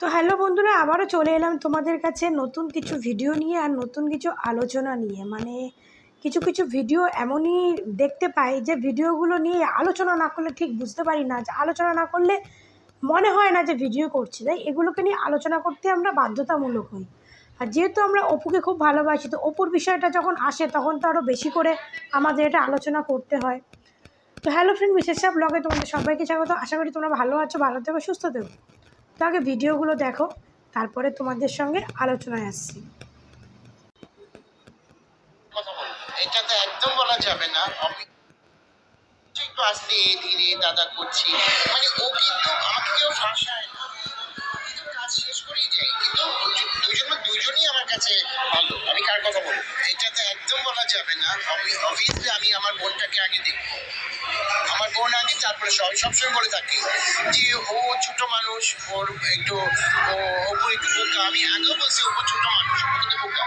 তো হ্যালো বন্ধুরা, আবারও চলে এলাম তোমাদের কাছে নতুন কিছু ভিডিও নিয়ে আর নতুন কিছু আলোচনা নিয়ে। মানে কিছু কিছু ভিডিও এমনই দেখতে পাই যে ভিডিওগুলো নিয়ে আলোচনা না করলে ঠিক বুঝতে পারি না, যে আলোচনা না করলে মনে হয় না যে ভিডিও করছি। তাই এগুলোকে নিয়ে আলোচনা করতে আমরা বাধ্যতামূলক হই। আর যেহেতু আমরা অপুকে খুব ভালোবাসি, তো অপুর বিষয়টা যখন আসে তখন তো আরও বেশি করে আমাদের এটা আলোচনা করতে হয়। তো হ্যালো ফ্রেন্ড বিশেষ ব্লগে তোমাদের সবাইকে স্বাগত। আশা করি তোমরা ভালো আছো, ভালো থেকো, সুস্থ থেকো। তো আগে ভিডিওগুলো দেখো, তারপরে তোমাদের সঙ্গে আলোচনায় আসছি। এটা তো একদম বলা যাবে না আসতে ধীরে দাদা করছি। মানে ও কিন্তু আমাকে তারপরে সব সবসময় বলে থাকি যে, ও ছোট মানুষ, ওর একটু ওপর একটু বোকা। আমি আগেও বলছি ওপর ছোট মানুষ, ও কিন্তু বোকা।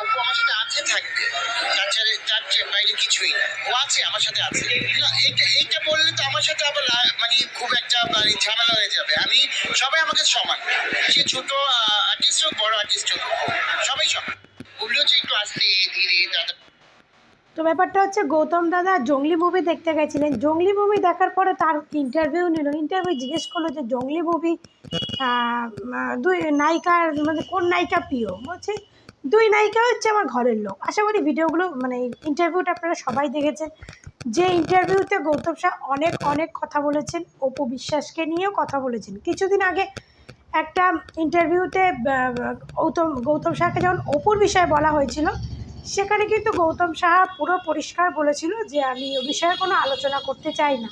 অপু আমার সাথে আছে, থাকবে। তাছাড়া তার বাইরে কিছুই না। ও আছে, আমার সাথে আছে। এইটা এইটা বললে তো আমার সাথে আবার মানে খুব একটা মানে ঝামেলা হয়ে যাবে। আমি, সবাই আমাকে সমান। সে ছোট আর্টিস্ট হোক, বড় আর্টিস্ট হোক, সবাই সমান। ওগুলো হচ্ছে একটু আস্তে ধীরে দাদা তো ব্যাপারটা হচ্ছে গৌতম দাদা জঙ্গলি মুভি দেখতে গেছিলেন। জঙ্গলি মুভি দেখার পরে তার ইন্টারভিউ নিল। ইন্টারভিউ জিজ্ঞেস করল যে, জঙ্গলি মুভি দুই নায়িকার মানে কোন নায়িকা প্রিয়? বলছে, দুই নায়িকা হচ্ছে আমার ঘরের লোক। আশা করি ভিডিওগুলো মানে ইন্টারভিউটা আপনারা সবাই দেখেছেন। যে ইন্টারভিউতে গৌতম শাহ অনেক অনেক কথা বলেছেন, অপু বিশ্বাসকে নিয়েও কথা বলেছেন। কিছুদিন আগে একটা ইন্টারভিউতে গৌতম গৌতম শাহকে যখন অপুর বিষয়ে বলা হয়েছিল সেখানে কিন্তু গৌতম সাহা পুরো পরিষ্কার বলেছিল যে আমি ও বিষয়ে কোনো আলোচনা করতে চাই না।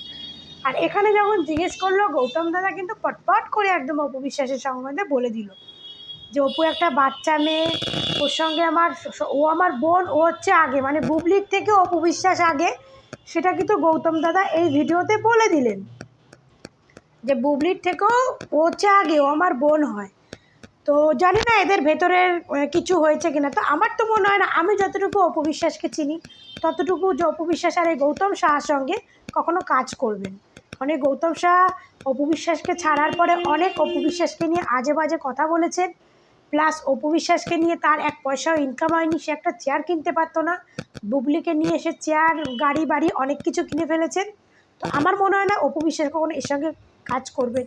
আর এখানে যখন জিজ্ঞেস করল, গৌতম দাদা কিন্তু পটপট করে একদম অপু বিশ্বাসের সম্বন্ধে বলে দিল যে, অপু একটা বাচ্চা মেয়ে, ওর সঙ্গে আমার ও আমার বোন, ও হচ্ছে আগে। মানে বুবলির থেকে অপু বিশ্বাস আগে, সেটা কিন্তু গৌতম দাদা এই ভিডিওতে বলে দিলেন। যে, বুবলির থেকেও ও হচ্ছে আগে, ও আমার বোন হয়। তো জানি না এদের ভেতরের কিছু হয়েছে কিনা। তো আমার তো মনে হয় না, আমি যতটুকু অপবিশ্বাসকে চিনি, ততটুকু যে অপবিশ্বাস আর এই গৌতম শাহর সঙ্গে কখনো কাজ করবেন অনেক গৌতম শাহ অপবিশ্বাসকে ছাড়ার পরে অনেক অপবিশ্বাসকে নিয়ে আজে বাজে কথা বলেছেন। প্লাস অপবিশ্বাসকে নিয়ে তার এক পয়সাও ইনকাম হয়নি, সে একটা চেয়ার কিনতে পারতো না। বুবলিকে নিয়ে এসে চেয়ার গাড়ি, বাড়ি অনেক কিছু কিনে ফেলেছেন। তো আমার মনে হয় না অপবিশ্বাস কখনো এর সঙ্গে কাজ করবেন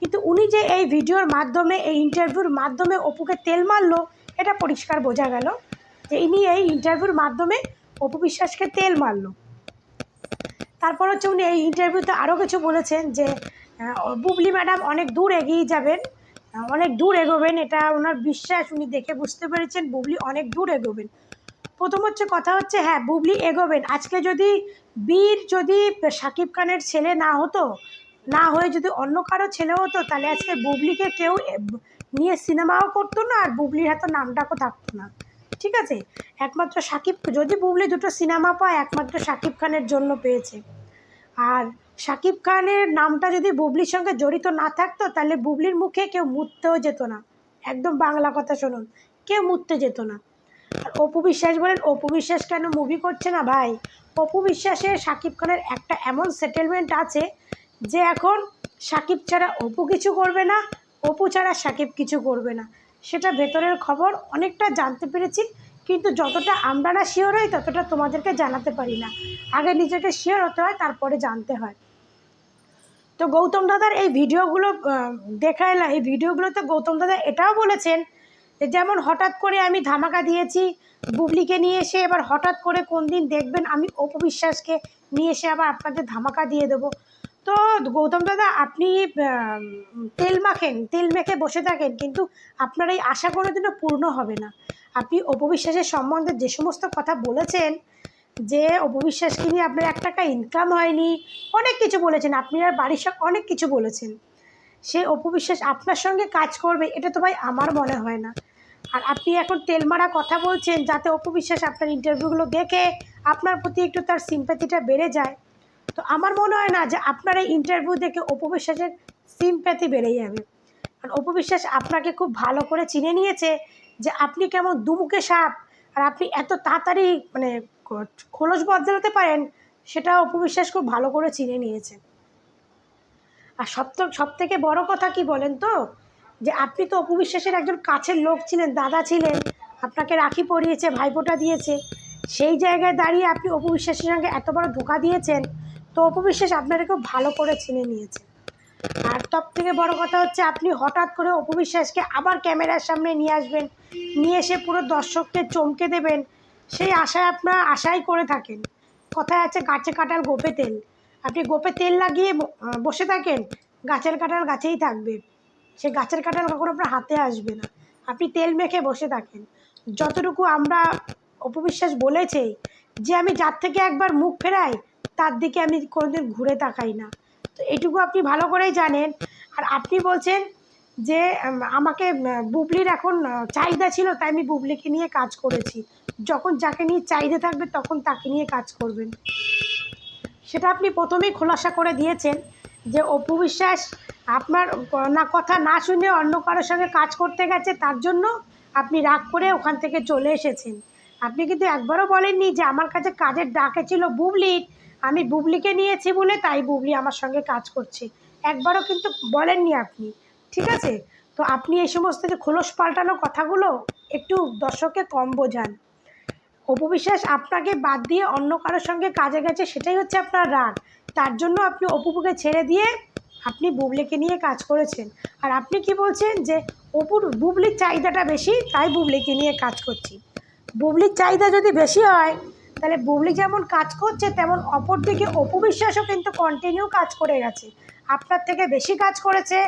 কিন্তু উনি যে এই ভিডিওর মাধ্যমে, এই ইন্টারভিউর মাধ্যমে অপুকে তেল মারলো, এটা পরিষ্কার বোঝা গেল যে ইনি এই ইন্টারভিউর মাধ্যমে অপু বিশ্বাসকে তেল মারলো। তারপর হচ্ছে উনি এই ইন্টারভিউতে আরও কিছু বলেছেন যে বুবলি ম্যাডাম অনেক দূর এগিয়ে যাবেন অনেক দূর এগোবেন, এটা ওনার বিশ্বাস, উনি দেখে বুঝতে পেরেছেন, বুবলি অনেক দূর এগোবেন। প্রথম হচ্ছে কথা হচ্ছে হ্যাঁ বুবলি এগোবেন। আজকে যদি বীর, যদি সাকিব খানের ছেলে না হতো না হয়ে যদি অন্য কারও ছেলে হতো, তাহলে আজকে বুবলিকে কেউ নিয়ে সিনেমাও করতো না, আর বুবলির হাতে নামটাকও থাকতো না। ঠিক আছে? একমাত্র সাকিব, যদি বুবলি দুটো সিনেমা পায়, একমাত্র সাকিব খানের জন্য পেয়েছে। আর সাকিব খানের নামটা যদি বুবলির সঙ্গে জড়িত না থাকতো, তাহলে বুবলির মুখে কেউ মুততেও যেত না। একদম বাংলা কথা শুনুন, কেউ মুততে যেত না। আর অপু বিশ্বাস বলেন, অপু বিশ্বাস কেন মুভি করছে না ভাই? অপু বিশ্বাসের সাকিব খানের একটা এমন সেটেলমেন্ট আছে যে এখন সাকিব ছাড়া অপু কিছু করবে না, অপু ছাড়া সাকিব কিছু করবে না। সেটা ভেতরের খবর, অনেকটা জানতে পেরেছি, কিন্তু যতটা আমরা না শিওর হই, ততটা তোমাদেরকে জানাতে পারি না। আগে নিজেকে শিওর হতে হয়, তারপরে জানতে হয়। তো গৌতম দাদার এই ভিডিওগুলো দেখা এলাম এই ভিডিওগুলোতে গৌতম দাদা এটাও বলেছেন যে যেমন হঠাৎ করে আমি ধামাকা দিয়েছি, বুবলিকে নিয়ে এসে এবার হঠাৎ করে কোন দিন দেখবেন, আমি অপবিশ্বাসকে নিয়ে এসে আবার আপনাদের ধামাকা দিয়ে দেবো। তো গৌতম দাদা, আপনি তেল মাখেন, তেল মেখে বসে থাকেন, কিন্তু আপনার এই আশা কোনোদিনও পূর্ণ হবে না। আপনি অপবিশ্বাসের সম্বন্ধে যে সমস্ত কথা বলেছেন, যে অপবিশ্বাসকে নিয়ে আপনার এক টাকা ইনকাম হয়নি, অনেক কিছু বলেছেন, আপনি আর বাড়ির সব অনেক কিছু বলেছেন। সে অপবিশ্বাস আপনার সঙ্গে কাজ করবে, এটা তো ভাই আমার মনে হয় না। আর আপনি এখন তেল মারা কথা বলছেন, যাতে অপবিশ্বাস আপনার ইন্টারভিউগুলো দেখে আপনার প্রতি একটু তার সিম্প্যাথিটা বেড়ে যায়। তো আমার মনে হয় না যে আপনার এই ইন্টারভিউ দেখে অপবিশ্বাসের সিম্প্যাথি বেড়ে যাবে। কারণ অপবিশ্বাস আপনাকে খুব ভালো করে চিনে নিয়েছে যে আপনি কেমন দুমুখে সাপ আর আপনি এত তাড়াতাড়ি মানে খোলস বদলাতে পারেন, সেটা অপবিশ্বাস খুব ভালো করে চিনে নিয়েছে। আর সব তো সব থেকে বড় কথা কি বলেন তো? যে আপনি তো অপবিশ্বাসের একজন কাছের লোক ছিলেন, দাদা ছিলেন, আপনাকে রাখি পরিয়েছে, ভাইফোঁটা দিয়েছে, সেই জায়গায় দাঁড়িয়ে আপনি অপবিশ্বাসের সঙ্গে এত বড় ধোকা দিয়েছেন তো অপু বিশ্বাস আপনাকে খুব ভালো করে চিনে নিয়েছে। আর সব থেকে বড় কথা হচ্ছে, আপনি হঠাৎ করে অপবিশ্বাসকে আবার ক্যামেরার সামনে নিয়ে আসবেন, নিয়ে এসে পুরো দর্শককে চমকে দেবেন, সেই আশায় আপনার আশাই করে থাকেন। কথায় আছে, গাছে কাটাল গোপে তেল। আপনি গোপে তেল লাগিয়ে বসে থাকেন, গাছের কাঁঠাল গাছেই থাকবে। সে গাছের কাঁঠাল কখনো আপনার হাতে আসবে না। আপনি তেল মেখে বসে থাকেন। যতটুকু আমরা অপবিশ্বাস বলেছে, যে আমি যার থেকে একবার মুখ ফেরাই তার দিকে আমি কোনোদিন ঘুরে তাকাই না। তো এটুকু আপনি ভালো করেই জানেন। আর আপনি বলছেন যে আমাকে বুবলির এখন চাহিদা ছিল, তাই আমি বুবলিকে নিয়ে কাজ করেছি। যখন যাকে নিয়ে চাহিদা থাকবে, তখন তাকে নিয়ে কাজ করবেন। সেটা আপনি প্রথমেই খোলাসা করে দিয়েছেন যে, অপু বিশ্বাস, আপনার না কথা না শুনে অন্য কারোর সঙ্গে কাজ করতে গেছে, তার জন্য আপনি রাগ করে ওখান থেকে চলে এসেছেন। আপনি কিন্তু একবারও বলেননি যে, আমার কাছে কাজের ডাকে ছিল বুবলির আমি বুবলিকে নিয়েছি বলে তাই বুবলি আমার সঙ্গে কাজ করছে। একবারও কিন্তু বলেননি আপনি, ঠিক আছে? তো আপনি এই সমস্ত যে খোলস পাল্টানো কথাগুলো একটু দর্শককে কম বোঝান। অপু বিশ্বাস, আপনাকে বাদ দিয়ে অন্য কারোর সঙ্গে কাজে গেছে সেটাই হচ্ছে আপনার রাগ। তার জন্য আপনি অপুকে ছেড়ে দিয়ে আপনি বুবলিকে নিয়ে কাজ করেছেন। আর আপনি কি বলছেন যে অপুর, বুবলির চাহিদাটা বেশি, তাই বুবলিকে নিয়ে কাজ করছি। বুবলির চাহিদা যদি বেশি হয় তাহলে বুবলি যেমন কাজ করছে, তেমন অপর দিকে অপু বিশ্বাসও কিন্তু কন্টিনিউ কাজ করে গেছে। আপনার থেকে বেশি কাজ করেছে,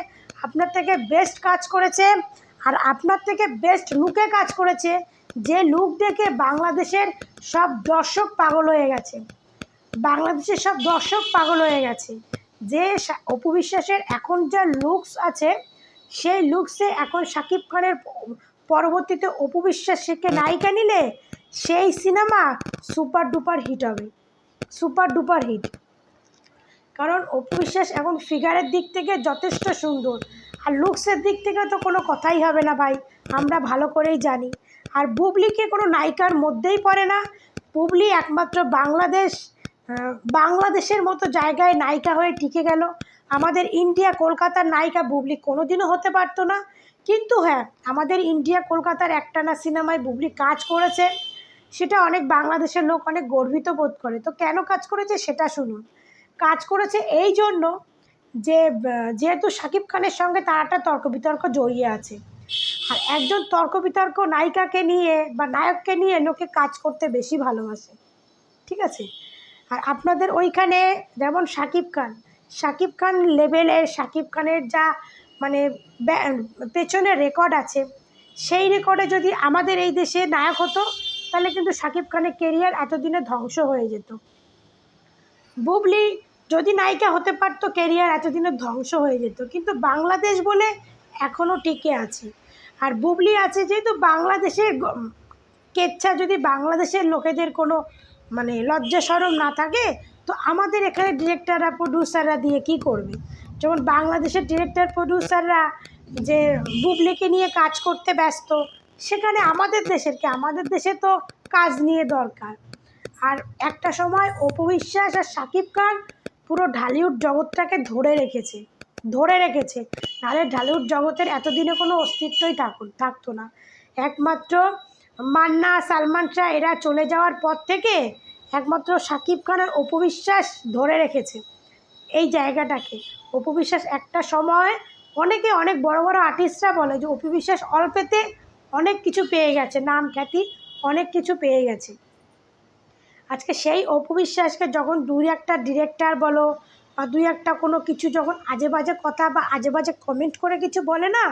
আপনার থেকে বেস্ট কাজ করেছে, আর আপনার থেকে বেস্ট লুকে কাজ করেছে, যে লুক দেখে বাংলাদেশের সব দর্শক পাগল হয়ে গেছে। বাংলাদেশের সব দর্শক পাগল হয়ে গেছে। যে অপু বিশ্বাসের এখন যা লুকস আছে, সেই লুকসে এখন শাকিব খানের পরবর্তীতে অপু বিশ্বাসকে নায়িকা নিলে, সেই সিনেমা সুপার ডুপার হিট হবে। Super duper hit. কারণ অপু বিশ্বাস এখন ফিগারের দিক থেকে যথেষ্ট সুন্দর। আর লুকসের দিক থেকে তো কোনো কথাই হবে না ভাই, আমরা ভালো করেই জানি। আর বুবলিকে কোনো নায়িকার মধ্যেই পড়ে না। বুবলি একমাত্র বাংলাদেশ বাংলাদেশের মতো জায়গায় নায়িকা হয়ে টিকে গেল। আমাদের ইন্ডিয়া কলকাতার নায়িকা বুবলি কোনো দিনও হতে পারতো না। কিন্তু হ্যাঁ আমাদের ইন্ডিয়া কলকাতার একটানা সিনেমায় বুবলি কাজ করেছে। সেটা অনেক বাংলাদেশের লোক অনেক গর্বিত বোধ করে। তো কেন কাজ করেছে সেটা শুনুন। কাজ করেছে এই জন্য যে, যেহেতু শাকিব খানের সঙ্গে তার একটা তর্ক বিতর্ক জড়িয়ে আছে। আর একজন তর্ক বিতর্ক নায়িকাকে নিয়ে বা নায়ককে নিয়ে লোকে কাজ করতে বেশি ভালোবাসে। ঠিক আছে? আর আপনাদের ওইখানে যেমন শাকিব খান শাকিব খান লেভেলের শাকিব খানের যা মানে পেছনে রেকর্ড আছে, সেই রেকর্ডে যদি আমাদের এই দেশে নায়ক হতো তাহলে কিন্তু শাকিব খানের কেরিয়ার এতদিনে ধ্বংস হয়ে যেত। বুবলি যদি নায়িকা হতে পারতো কেরিয়ার এতদিনে ধ্বংস হয়ে যেত। কিন্তু বাংলাদেশ বলে এখনও টিকে আছে। আর বুবলি আছে যেহেতু বাংলাদেশের কেচ্ছা যদি বাংলাদেশের লোকেদের কোনো মানে লজ্জা সরম না থাকে, তো আমাদের এখানে ডিরেক্টররা প্রডিউসাররা দিয়ে কি করবে? যেমন বাংলাদেশের ডিরেক্টর প্রডিউসাররা যে বুবলিকে নিয়ে কাজ করতে ব্যস্ত সেখানে আমাদের দেশের কি? আমাদের দেশে তো কাজ নিয়ে দরকার। আর একটা সময় অপবিশ্বাস আর শাকিব খান পুরো ঢালিউড জগৎটাকে ধরে রেখেছে ধরে রেখেছে। নাহলে ঢালিউড জগতের এতদিনে কোনো অস্তিত্বই থাকুন, থাকতো না। একমাত্র মান্না, সালমান শাহ এরা চলে যাওয়ার পর থেকে একমাত্র শাকিব খান আর অপবিশ্বাস ধরে রেখেছে এই জায়গাটাকে। অপবিশ্বাস একটা সময় অনেকে অনেক বড় বড় আর্টিস্টরা বলে যে অপবিশ্বাস অল্পেতে অনেক কিছু পেয়ে গেছে, নাম খ্যাতি অনেক কিছু পেয়ে গেছে। আজকে সেই অপবিশ্বাসকে যখন দুই একটা ডিরেক্টর বলো বা দুই একটা কোনো কিছু যখন আজে বাজে কথা বা আজে বাজে কমেন্ট করে কিছু বলে না,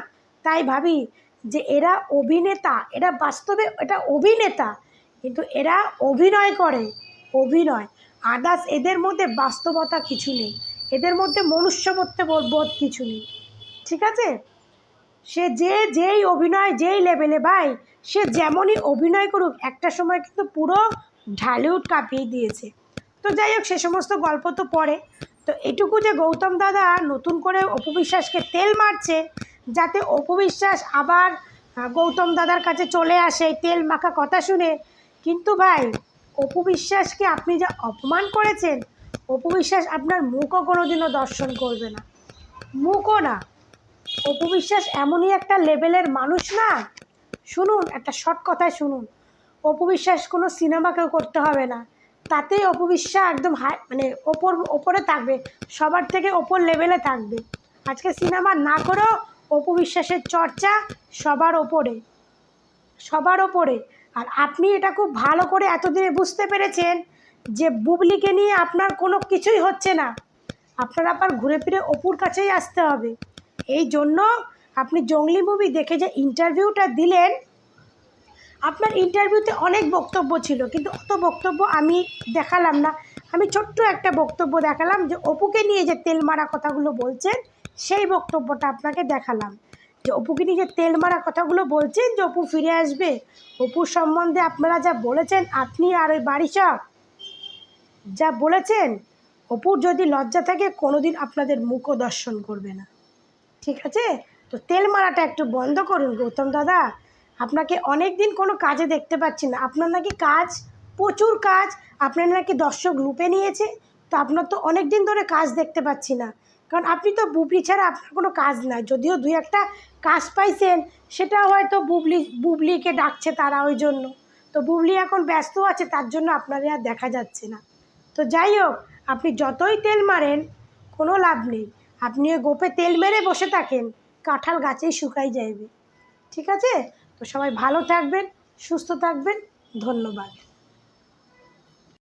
তাই ভাবি যে এরা অভিনেতা, এরা বাস্তবে এটা অভিনেতা, কিন্তু এরা অভিনয় করে, অভিনয়। আদার্স এদের মধ্যে বাস্তবতা কিছু নেই, এদের মধ্যে মনুষ্যবত্ব বোধ কিছু নেই। ঠিক আছে? সে যে যেই অভিনয় যেই লেভেলে ভাই, সে যেমনই অভিনয় করুক, একটা সময় কিন্তু পুরো ঢালিউড কাঁপিয়ে দিয়েছে। তো যাই হোক, সে সমস্ত গল্প তো পড়ে। তো এটুকু যে গৌতম দাদা নতুন করে অপবিশ্বাসকে তেল মারছে, যাতে অপবিশ্বাস আবার গৌতম দাদার কাছে চলে আসে তেল মাখা কথা শুনে, কিন্তু ভাই, অপবিশ্বাসকে আপনি যা অপমান করেছেন, অপবিশ্বাস আপনার মুখও কোনোদিনও দর্শন করবে না। মুখও না। অপু বিশ্বাস এমনই একটা লেভেলের মানুষ না? শুনুন, একটা শর্ট কথায় শুনুন। অপু বিশ্বাস কোনো সিনেমাকেও করতে হবে না। তাতেই অপু বিশ্বাস একদম হাই মানে ওপর, ওপরে থাকবে। সবার থেকে ওপর লেভেলে থাকবে। আজকে সিনেমা না করেও অপু বিশ্বাসের চর্চা সবার ওপরে। সবার ওপরে। আর আপনি এটা খুব ভালো করে এতদিনে বুঝতে পেরেছেন যে বুবলিকে নিয়ে আপনার কোনো কিছুই হচ্ছে না। আপনার আবার ঘুরে ফিরে অপুর কাছেই আসতে হবে। এই জন্য আপনি জঙ্গলি মুভি দেখে যে ইন্টারভিউটা দিলেন, আপনার ইন্টারভিউতে অনেক বক্তব্য ছিল, কিন্তু অত বক্তব্য আমি দেখালাম না। আমি ছোট্ট একটা বক্তব্য দেখালাম যে অপুকে নিয়ে যে তেল মারা কথাগুলো বলছেন, সেই বক্তব্যটা আপনাকে দেখালাম। যে অপুকে নিয়ে যে তেল মারা কথাগুলো বলছেন, যে অপু ফিরে আসবে, অপুর সম্বন্ধে আপনারা যা বলেছেন, আপনি আর ওই বাড়ি সব যা বলেছেন, অপুর যদি লজ্জা থাকে, কোনোদিন আপনাদের মুখও দর্শন করবে না। ঠিক আছে? তো তেল মারাটা একটু বন্ধ করুন গৌতম দাদা। আপনাকে অনেক দিন কোনো কাজে দেখতে পাচ্ছি না। আপনার নাকি কাজ, প্রচুর কাজ। আপনার নাকি দর্শক লুপে নিয়েছে। তো আপনার তো অনেক দিন ধরে কাজ দেখতে পাচ্ছি না। কারণ আপনি তো বুবলি ছাড়া আপনার কোনো কাজ নাই। যদিও দুই একটা কাজ পাইছেন সেটা হয়তো বুবলি, বুবলিকে ডাকছে তারা ওই জন্য। তো বুবলি এখন ব্যস্ত আছে, তার জন্য আপনার আর দেখা যাচ্ছে না। তো যাই হোক, আপনি যতই তেল মারেন, কোনো লাভ নেই। আপনি ওই গোপে তেল মেরে বসে থাকেন, কাঁঠাল গাছেই শুকাই যাবে ঠিক আছে? তো সবাই ভালো থাকবেন, সুস্থ থাকবেন, ধন্যবাদ।